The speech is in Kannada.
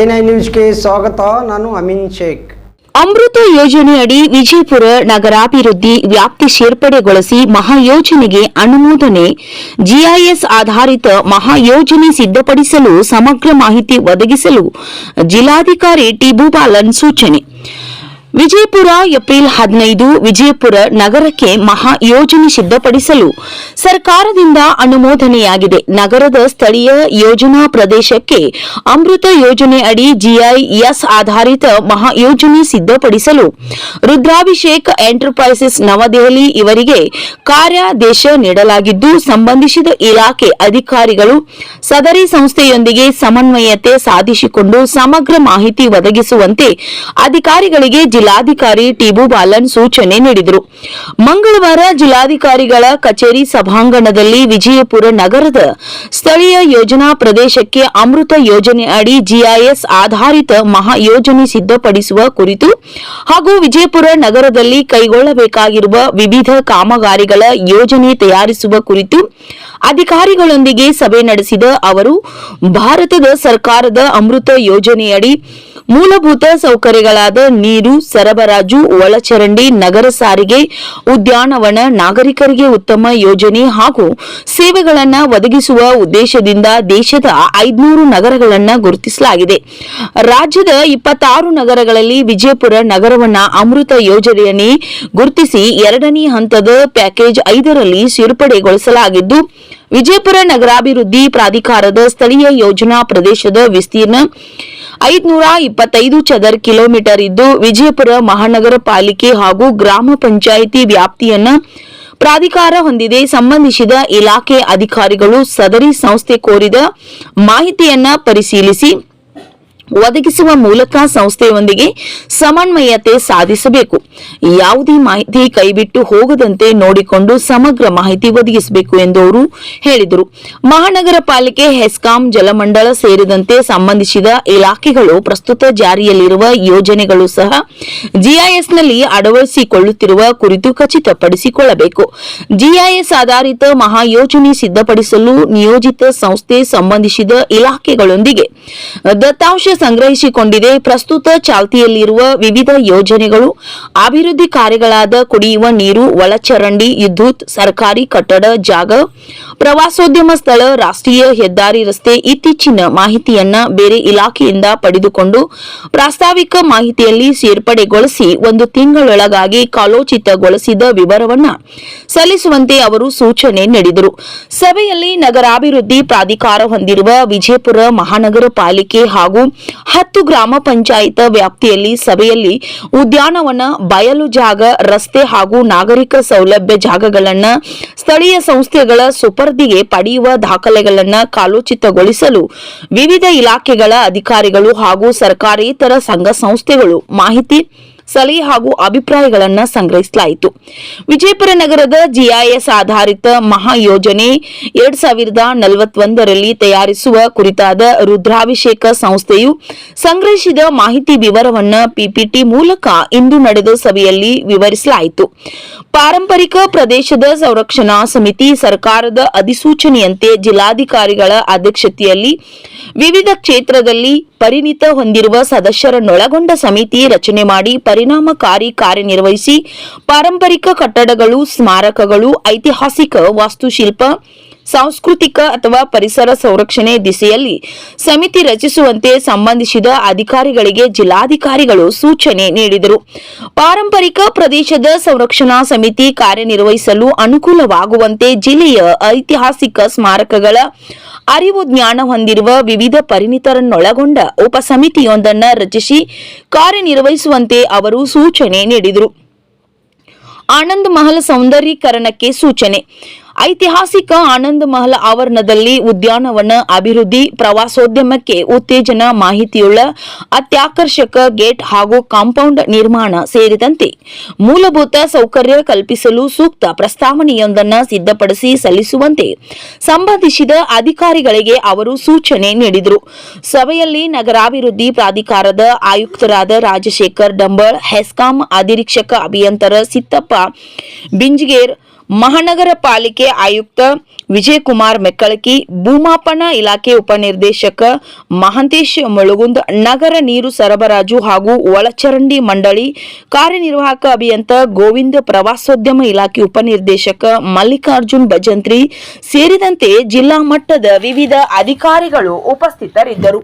ಎನ್ಐ ಸ್ವಾಗತ, ನಾನು ಅಮಿನ್ ಶೇಖ್. ಅಮೃತ ಯೋಜನೆಯಡಿ ವಿಜಯಪುರ ನಗರಾಭಿವೃದ್ಧಿ ವ್ಯಾಪ್ತಿ ಸೇರ್ಪಡೆಗೊಳಿಸಿ ಮಹಾಯೋಜನೆಗೆ ಅನುಮೋದನೆ, ಜಿಐಎಸ್ ಆಧಾರಿತ ಮಹಾಯೋಜನೆ ಸಿದ್ಧಪಡಿಸಲು ಸಮಗ್ರ ಮಾಹಿತಿ ಒದಗಿಸಲು ಜಿಲ್ಲಾಧಿಕಾರಿ ಟಿಬುಬಾಲನ್ ಸೂಚನೆ. ವಿಜಯಪುರ ಏಪ್ರಿಲ್ ಹದಿನೈದು ವಿಜಯಪುರ ನಗರಕ್ಕೆ ಮಹಾ ಯೋಜನೆ ಸಿದ್ಧಪಡಿಸಲು ಸರ್ಕಾರದಿಂದ ಅನುಮೋದನೆಯಾಗಿದೆ. ನಗರದ ಸ್ಥಳೀಯ ಯೋಜನಾ ಪ್ರದೇಶಕ್ಕೆ ಅಮೃತ ಯೋಜನೆ ಅಡಿ ಜಿಐಎಸ್ ಆಧಾರಿತ ಮಹಾ ಯೋಜನೆ ಸಿದ್ಧಪಡಿಸಲು ರುದ್ರಾಭಿಷೇಕ್ ಎಂಟರ್ಪ್ರೈಸಸ್ ನವದೆಹಲಿ ಇವರಿಗೆ ಕಾರ್ಯಾದೇಶ ನೀಡಲಾಗಿದ್ದು, ಸಂಬಂಧಿಸಿದ ಇಲಾಖೆ ಅಧಿಕಾರಿಗಳು ಸದರಿ ಸಂಸ್ಥೆಯೊಂದಿಗೆ ಸಮನ್ವಯತೆ ಸಾಧಿಸಿಕೊಂಡು ಸಮಗ್ರ ಮಾಹಿತಿ ಒದಗಿಸುವಂತೆ ಅಧಿಕಾರಿಗಳಿಗೆ ಜಿಲ್ಲಾಧಿಕಾರಿ ಟಿಬು ಬಾಲನ್ ಸೂಚನೆ ನೀಡಿದರು. ಮಂಗಳವಾರ ಜಿಲ್ಲಾಧಿಕಾರಿಗಳ ಕಚೇರಿ ಸಭಾಂಗಣದಲ್ಲಿ ವಿಜಯಪುರ ನಗರದ ಸ್ಥಳೀಯ ಯೋಜನಾ ಪ್ರದೇಶಕ್ಕೆ ಅಮೃತ ಯೋಜನೆ ಅಡಿ ಜಿಐಎಸ್ ಆಧಾರಿತ ಮಹಾ ಯೋಜನೆ ಸಿದ್ಧಪಡಿಸುವ ಕುರಿತು ಹಾಗೂ ವಿಜಯಪುರ ನಗರದಲ್ಲಿ ಕೈಗೊಳ್ಳಬೇಕಾಗಿರುವ ವಿವಿಧ ಕಾಮಗಾರಿಗಳ ಯೋಜನೆ ತಯಾರಿಸುವ ಕುರಿತು ಅಧಿಕಾರಿಗಳೊಂದಿಗೆ ಸಭೆ ನಡೆಸಿದ ಅವರು, ಭಾರತದ ಸರ್ಕಾರದ ಅಮೃತ ಯೋಜನೆಯಡಿ ಮೂಲಭೂತ ಸೌಕರ್ಯಗಳಾದ ನೀರು, ಸರಬರಾಜು, ಒಳಚರಂಡಿ, ನಗರ ಸಾರಿಗೆ, ಉದ್ಯಾನವನ, ನಾಗರಿಕರಿಗೆ ಉತ್ತಮ ಯೋಜನೆ ಹಾಗೂ ಸೇವೆಗಳನ್ನು ಒದಗಿಸುವ ಉದ್ದೇಶದಿಂದ ದೇಶದ ಐದುನೂರು ನಗರಗಳನ್ನು ಗುರುತಿಸಲಾಗಿದೆ. ರಾಜ್ಯದ ಇಪ್ಪತ್ತಾರು ನಗರಗಳಲ್ಲಿ ವಿಜಯಪುರ ನಗರವನ್ನ ಅಮೃತ ಯೋಜನೆಯನ್ನೇ ಗುರುತಿಸಿ ಎರಡನೇ ಹಂತದ ಪ್ಯಾಕೇಜ್ ಐದರಲ್ಲಿ ಸೇರ್ಪಡೆಗೊಳಿಸಲಾಗಿದ್ದು, ವಿಜಯಪುರ ನಗರಾಭಿವೃದ್ಧಿ ಪ್ರಾಧಿಕಾರದ ಸ್ಥಳೀಯ ಯೋಜನಾ ಪ್ರದೇಶದ ವಿಸ್ತೀರ್ಣ ಐದುನೂರ ಇಪ್ಪತ್ತೈದು ಚದರ್ ಕಿಲೋಮೀಟರ್ ಇದ್ದು ವಿಜಯಪುರ ಮಹಾನಗರ ಪಾಲಿಕೆ ಹಾಗೂ ಗ್ರಾಮ ಪಂಚಾಯಿತಿ ವ್ಯಾಪ್ತಿಯನ್ನ ಪ್ರಾಧಿಕಾರ ಹೊಂದಿದೆ. ಸಂಬಂಧಿಸಿದ ಇಲಾಖೆ ಅಧಿಕಾರಿಗಳು ಸದರಿ ಸಂಸ್ಥೆ ಕೋರಿದ ಮಾಹಿತಿಯನ್ನ ಪರಿಶೀಲಿಸಿ ಒದಗಿಸುವ ಮೂಲಕ ಸಂಸ್ಥೆಯೊಂದಿಗೆ ಸಮನ್ವಯತೆ ಸಾಧಿಸಬೇಕು. ಯಾವುದೇ ಮಾಹಿತಿ ಕೈಬಿಟ್ಟು ಹೋಗದಂತೆ ನೋಡಿಕೊಂಡು ಸಮಗ್ರ ಮಾಹಿತಿ ಒದಗಿಸಬೇಕು ಎಂದು ಅವರು ಹೇಳಿದರು. ಮಹಾನಗರ ಪಾಲಿಕೆ, ಹೆಸ್ಕಾಂ, ಜಲಮಂಡಳ ಸೇರಿದಂತೆ ಸಂಬಂಧಿಸಿದ ಇಲಾಖೆಗಳು ಪ್ರಸ್ತುತ ಜಾರಿಯಲ್ಲಿರುವ ಯೋಜನೆಗಳು ಸಹ ಜಿಐಎಸ್ನಲ್ಲಿ ಅಳವಡಿಸಿಕೊಳ್ಳುತ್ತಿರುವ ಕುರಿತು ಖಚಿತಪಡಿಸಿಕೊಳ್ಳಬೇಕು. ಜಿಐಎಸ್ ಆಧಾರಿತ ಮಹಾಯೋಜನೆ ಸಿದ್ಧಪಡಿಸಲು ನಿಯೋಜಿತ ಸಂಸ್ಥೆ ಸಂಬಂಧಿಸಿದ ಇಲಾಖೆಗಳೊಂದಿಗೆ ದತ್ತಾಂಶ ಸಂಗ್ರಹಿಸಿಕೊಂಡಿದೆ. ಪ್ರಸ್ತುತ ಚಾಲ್ತಿಯಲ್ಲಿರುವ ವಿವಿಧ ಯೋಜನೆಗಳು ಅಭಿವೃದ್ಧಿ ಕಾರ್ಯಗಳಾದ ಕುಡಿಯುವ ನೀರು ಒಳಚರಂಡಿ ವಿದ್ಯುತ್ ಸರ್ಕಾರಿ ಕಟ್ಟಡ ಜಾಗ ಪ್ರವಾಸೋದ್ಯಮ ಸ್ಥಳ, ರಾಷ್ಟ್ರೀಯ ಹೆದ್ದಾರಿ ರಸ್ತೆ ಇತ್ತೀಚಿನ ಮಾಹಿತಿಯನ್ನ ಬೇರೆ ಇಲಾಖೆಯಿಂದ ಪಡೆದುಕೊಂಡು ಪ್ರಾಸ್ತಾವಿಕ ಮಾಹಿತಿಯಲ್ಲಿ ಸೇರ್ಪಡೆಗೊಳಿಸಿ ಒಂದು ತಿಂಗಳೊಳಗಾಗಿ ಕಾಲೋಚಿತಗೊಳಿಸಿದ ವಿವರವನ್ನ ಸಲ್ಲಿಸುವಂತೆ ಅವರು ಸೂಚನೆ ನೀಡಿದರು. ಸಭೆಯಲ್ಲಿ ನಗರಾಭಿವೃದ್ಧಿ ಪ್ರಾಧಿಕಾರ ಹೊಂದಿರುವ ವಿಜಯಪುರ ಮಹಾನಗರ ಪಾಲಿಕೆ ಹಾಗೂ ಹತ್ತು ಗ್ರಾಮ ಪಂಚಾಯತ್ ವ್ಯಾಪ್ತಿಯಲ್ಲಿ ಸಭೆಯಲ್ಲಿ ಉದ್ಯಾನವನ, ಬಯಲು ಜಾಗ, ರಸ್ತೆ ಹಾಗೂ ನಾಗರಿಕ ಸೌಲಭ್ಯ ಜಾಗಗಳನ್ನ ಸ್ಥಳೀಯ ಸಂಸ್ಥೆಗಳ ಸುಪರ್ದಿಗೆ ಪಡೆಯುವ ದಾಖಲೆಗಳನ್ನು ಕಾಲೋಚಿತಗೊಳಿಸಲು ವಿವಿಧ ಇಲಾಖೆಗಳ ಅಧಿಕಾರಿಗಳು ಹಾಗೂ ಸರ್ಕಾರೇತರ ಸಂಘ ಸಂಸ್ಥೆಗಳು ಮಾಹಿತಿ ಸಲಹೆ ಹಾಗೂ ಅಭಿಪ್ರಾಯಗಳನ್ನ ಸಂಗ್ರಹಿಸಲಾಯಿತು. ವಿಜಯಪುರ ನಗರದ ಜಿಐಎಸ್ ಆಧಾರಿತ ಮಹಾ ಯೋಜನೆ ಎರಡ್ ಸಾವಿರದ ನಲವತ್ತೊಂದರಲ್ಲಿ ತಯಾರಿಸುವ ಕುರಿತಾದ ರುದ್ರಾಭಿಷೇಕ ಸಂಸ್ಥೆಯು ಸಂಗ್ರಹಿಸಿದ ಮಾಹಿತಿ ವಿವರವನ್ನ ಪಿಪಿಟಿ ಮೂಲಕ ಇಂದು ನಡೆದ ಸಭೆಯಲ್ಲಿ ವಿವರಿಸಲಾಯಿತು. ಪಾರಂಪರಿಕ ಪ್ರದೇಶದ ಸಂರಕ್ಷಣಾ ಸಮಿತಿ ಸರ್ಕಾರದ ಅಧಿಸೂಚನೆಯಂತೆ ಜಿಲ್ಲಾಧಿಕಾರಿಗಳ ಅಧ್ಯಕ್ಷತೆಯಲ್ಲಿ ವಿವಿಧ ಕ್ಷೇತ್ರದಲ್ಲಿ ಪರಿಣಿತ ಹೊಂದಿರುವ ಸದಸ್ಯರನ್ನೊಳಗೊಂಡ ಸಮಿತಿ ರಚನೆ ಮಾಡಿ ಪರಿಣಾಮಕಾರಿ ಕಾರ್ಯನಿರ್ವಹಿಸಿ ಪಾರಂಪರಿಕ ಕಟ್ಟಡಗಳು ಸ್ಮಾರಕಗಳು ಐತಿಹಾಸಿಕ ವಾಸ್ತುಶಿಲ್ಪ ಸಾಂಸ್ಕೃತಿಕ ಅಥವಾ ಪರಿಸರ ಸಂರಕ್ಷಣೆ ದಿಸೆಯಲ್ಲಿ ಸಮಿತಿ ರಚಿಸುವಂತೆ ಸಂಬಂಧಿಸಿದ ಅಧಿಕಾರಿಗಳಿಗೆ ಜಿಲ್ಲಾಧಿಕಾರಿಗಳು ಸೂಚನೆ ನೀಡಿದರು. ಪಾರಂಪರಿಕ ಪ್ರದೇಶದ ಸಂರಕ್ಷಣಾ ಸಮಿತಿ ಕಾರ್ಯನಿರ್ವಹಿಸಲು ಅನುಕೂಲವಾಗುವಂತೆ ಜಿಲ್ಲೆಯ ಐತಿಹಾಸಿಕ ಸ್ಮಾರಕಗಳ ಅರಿವು ಜ್ಞಾನ ಹೊಂದಿರುವ ವಿವಿಧ ಪರಿಣಿತರನ್ನೊಳಗೊಂಡ ಉಪಸಮಿತಿಯೊಂದನ್ನು ರಚಿಸಿ ಕಾರ್ಯನಿರ್ವಹಿಸುವಂತೆ ಅವರು ಸೂಚನೆ ನೀಡಿದರು. ಆನಂದ್ ಮಹಲ್ ಸೌಂದರೀಕರಣಕ್ಕೆ ಸೂಚನೆ. ಐತಿಹಾಸಿಕ ಆನಂದ್ ಮಹಲ್ ಆವರಣದಲ್ಲಿ ಉದ್ಯಾನವನ ಅಭಿವೃದ್ಧಿ ಪ್ರವಾಸೋದ್ಯಮಕ್ಕೆ ಉತ್ತೇಜನ ಮಾಹಿತಿಯುಳ್ಳ ಅತ್ಯಾಕರ್ಷಕ ಗೇಟ್ ಹಾಗೂ ಕಾಂಪೌಂಡ್ ನಿರ್ಮಾಣ ಸೇರಿದಂತೆ ಮೂಲಭೂತ ಸೌಕರ್ಯ ಕಲ್ಪಿಸಲು ಸೂಕ್ತ ಪ್ರಸ್ತಾವನೆಯೊಂದನ್ನು ಸಿದ್ಧಪಡಿಸಿ ಸಲ್ಲಿಸುವಂತೆ ಸಂಬಂಧಿಸಿದ ಅಧಿಕಾರಿಗಳಿಗೆ ಅವರು ಸೂಚನೆ ನೀಡಿದರು. ಸಭೆಯಲ್ಲಿ ನಗರಾಭಿವೃದ್ಧಿ ಪ್ರಾಧಿಕಾರದ ಆಯುಕ್ತರಾದ ರಾಜಶೇಖರ್ ಡಂಬಳ್, ಹೆಸ್ಕಾಂ ಅಧಿರೀಕ್ಷಕ ಅಭಿಯಂತರ ಸಿತ್ತಪ್ಪ, ಬಿಂಜ್ಗೇರ್ ಮಹಾನಗರ ಪಾಲಿಕೆ ಆಯುಕ್ತ ವಿಜಯಕುಮಾರ್ ಮೆಕ್ಕಳಕಿ, ಭೂಮಾಪನ ಇಲಾಖೆ ಉಪನಿರ್ದೇಶಕ ಮಹಂತೇಶ್ ಮುಳುಗುಂದ್, ನಗರ ನೀರು ಸರಬರಾಜು ಹಾಗೂ ಒಳಚರಂಡಿ ಮಂಡಳಿ ಕಾರ್ಯನಿರ್ವಾಹಕ ಅಭಿಯಂತ ಗೋವಿಂದ ಪ್ರವಾಸೋದ್ಯಮ ಇಲಾಖೆ ಉಪನಿರ್ದೇಶಕ ಮಲ್ಲಿಕಾರ್ಜುನ್ ಭಜಂತ್ರಿ ಸೇರಿದಂತೆ ಜಿಲ್ಲಾ ಮಟ್ಟದ ವಿವಿಧ ಅಧಿಕಾರಿಗಳು ಉಪಸ್ಥಿತರಿದ್ದರು.